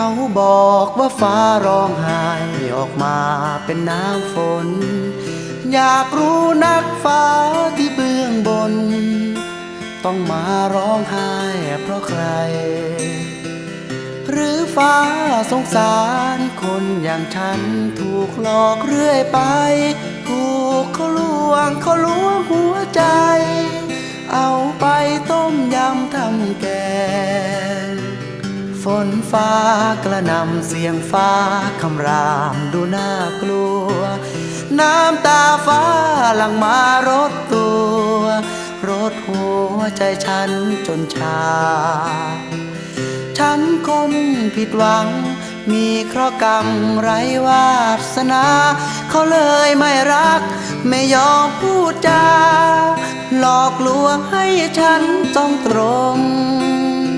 เขาบอกว่าฟ้าร้องไห้ออกมาเป็นน้ำฝน อยากรู้นักฟ้าที่เบื้องบน ต้องมาร้องไห้เพราะใคร หรือฟ้าสงสารคนอย่างฉันถูกหลอกเรื่อยไป นฟ้ากระนำเสียงฟ้าคำรามดูน่ากลัว น้ำตาฟ้าหลังมารดตัว รดหัวใจฉันจนชา ฉันคนผิดหวัง มีเคราะห์กรรมไรวาสนา เขาเลยไม่รัก ไม่ยอมพูดจา หลอกลวงให้ฉันต้องตรง